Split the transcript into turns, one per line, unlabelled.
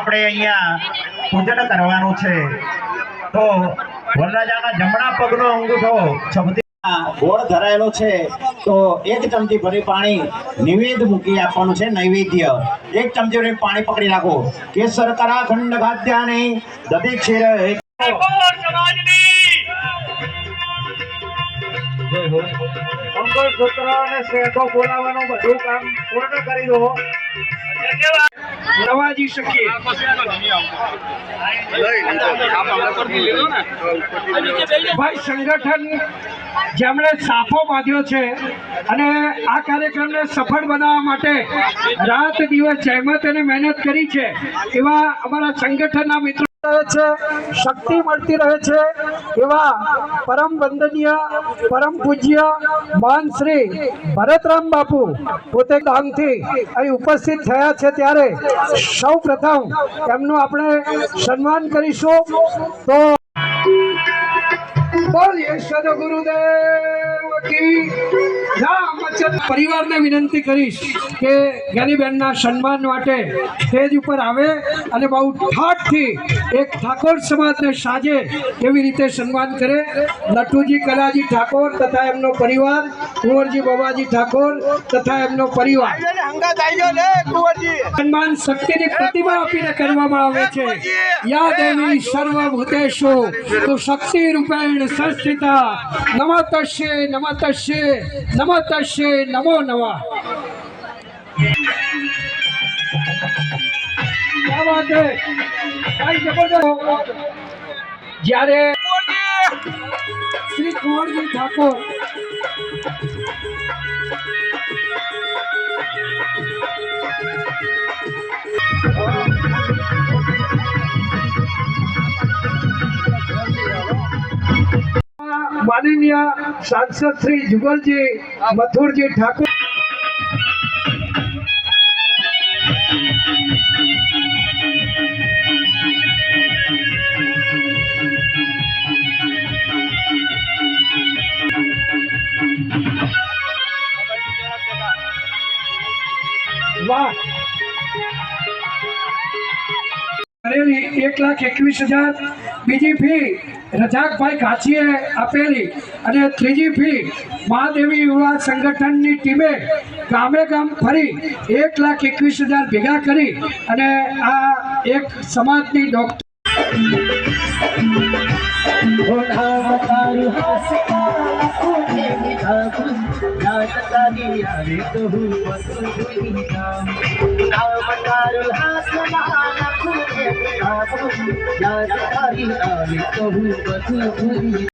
આપણે અહીંયા પૂજન કરવાનું છે. તો વરરાજાના જમણા પગનો અંગૂઠો છબતી ગોળ ધરાયેલો છે. તો એક ચમચી ભરી પાણી નિવેદ મૂકી આપવાનું છે નૈવેદ્ય. એક ચમચી ભરી પાણી પકડી રાખો કેસર કરા ખંડ ખાદ્યાને દધી ક્ષીર એક મંગળસૂત્ર અને શેઠો બોલાવવાનું બધું કામ પૂર્ણ કરી દો.
નવાજી શકીએ. ભાઈ, સંગઠન જેમણે સાફો બાંધ્યો છે અને આ કાર્યક્રમને સફળ બનાવવા માટે રાત દિવસ જહેમત અને મહેનત કરી છે એવા અમારા સંગઠનના મિત્રો રહે છે, શક્તિ મળતી રહે છે એવા પરમ વંદનીય, પરમ પૂજ્ય મહાન શ્રી ભરતરામ બાપુ પોતે ગામથી અહીં ઉપસ્થિત થયા છે ત્યારે સૌ પ્રથમ એમનું આપણે સન્માન કરીશું. તો રામચંદ્ર પરિવારને વિનંતી કરીશ કે જ્ઞાનીબેનના સન્માન માટે સ્ટેજ ઉપર આવે અને બહુ ઠાઠથી એક ઠાકોર સમાજને સાંજે કેવી રીતે સન્માન કરે? નટુજી કલાજી ઠાકોર તથા એમનો પરિવાર, કુંવરજી બાબાજી ઠાકોર તથા એમનો પરિવાર. સન્માન શક્તિની પ્રતિમા આપીને કરવામાં આવે છે. યા દેવી સર્વભૂતેષુ તો શક્તિ રૂપેણ સંસ્થિતા. નમઃ તસ્યે નમઃ નમો નમો. વાત જબરદસ્ત જ્યારે શ્રી કુંવરજી ઠાકોર. માનનીય સાંસદ શ્રી જુગલજી મથુરજી ઠાકોર. वाह કરેલી એક લાખ એકવીસ હજાર બીજી ફી રજાકભાઈ ઘાંચીએ આપેલી અને ત્રીજી ફી મહાદેવી યુવા સંગઠનની ટીમે ગામે ગામ ફરી એક લાખ એકવીસ હજાર ભેગા કરી અને આ એક સમાજની ડોક્ટર
बाबू या सारी आवे कहूँ बधू